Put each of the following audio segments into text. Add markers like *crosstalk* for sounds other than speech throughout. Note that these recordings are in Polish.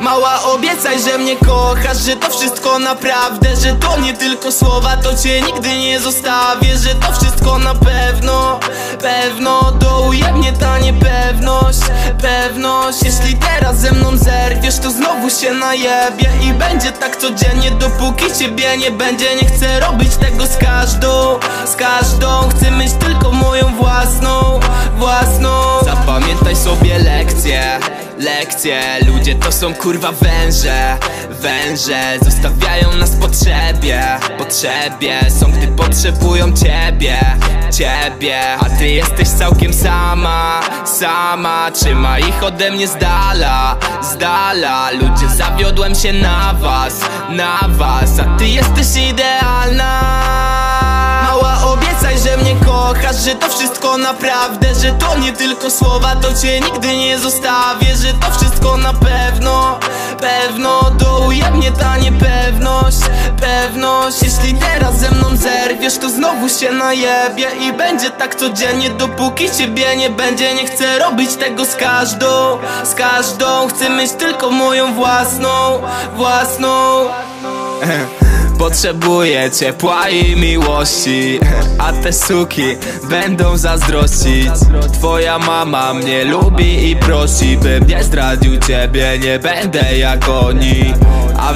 Mała obiecaj, że mnie kochasz Że to wszystko naprawdę Że to nie tylko słowa To cię nigdy nie zostawię Że to wszystko na pewno Pewno dołuje mnie ta niepewność Pewność. Jeśli teraz ze mną zerwiesz To znowu się najebie I będzie tak codziennie Dopóki ciebie nie będzie Nie chcę robić tego z każdą Z każdą. Chcę mieć tylko Lekcje, ludzie to są kurwa węże. Węże zostawiają nas potrzebie. Potrzebie są gdy potrzebują ciebie. Ciebie, a ty jesteś całkiem sama Sama, trzyma ich ode mnie z dala Z dala, ludzie zawiodłem się na was Na was, a ty jesteś idealna Że to wszystko naprawdę Że to nie tylko słowa To cię nigdy nie zostawię Że to wszystko na pewno Pewno dołuje mnie ta niepewność Pewność. Jeśli teraz ze mną zerwiesz To znowu się najebie I będzie tak codziennie Dopóki ciebie nie będzie. Nie chcę robić tego z każdą Z każdą. Chcę mieć tylko moją własną Własną *laughs* Potrzebuję ciepła i miłości. *laughs* A te suki będą zazdrościć. Twoja mama mnie lubi i prosi Bym nie zdradził ciebie, nie będę jak oni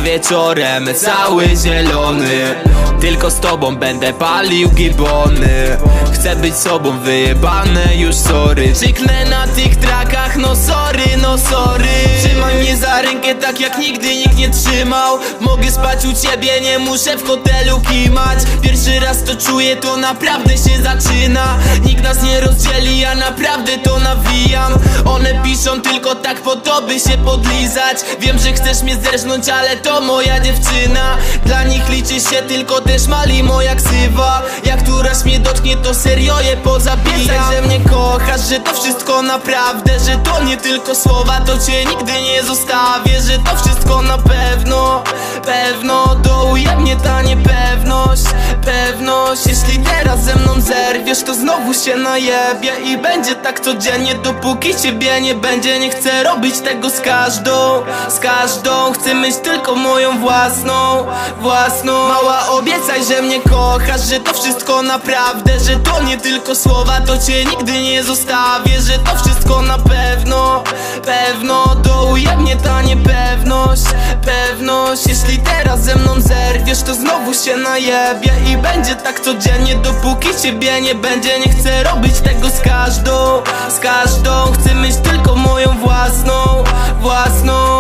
wieczorem cały zielony. Tylko z tobą będę palił gibony Chcę być sobą wyjebane już sorry. Czyknę na tych trakach, no sorry, no sorry. Trzymaj mnie za rękę tak jak nigdy nikt nie trzymał. Mogę spać u ciebie, nie muszę w hotelu kimać. Pierwszy raz to czuję, to naprawdę się zaczyna. Nikt nas nie rozdzieli, ja naprawdę to nawijam. One piszą tylko tak po to, by się podlizać. Wiem, że chcesz mnie zerżnąć, ale to moja dziewczyna. Dla nich liczy się tylko też mali moja ksywa Jak któraś mnie dotknie, to serio je pozabijam że mnie kochasz, że to wszystko naprawdę Że to nie tylko słowa, to cię nigdy nie zostawię Że to wszystko na pewno, pewno Dołuje mnie ta niepewność, to znowu się najebie I będzie tak codziennie, dopóki ciebie nie będzie. Nie chcę robić tego z każdą, z każdą. Chcę mieć tylko moją własną, własną. Mała obiecaj, że mnie kochasz, że to wszystko naprawdę Że to nie tylko słowa, to cię nigdy nie zostawię Że to wszystko na pewno, pewno Dołuje mnie ta niepewność, pewność jeśli teraz ze mną zerwiesz, to znowu się najebie I będzie tak codziennie, dopóki ciebie nie będzie. Nie chcę robić tego z każdą, z każdą. Chcę mieć tylko moją własną, własną.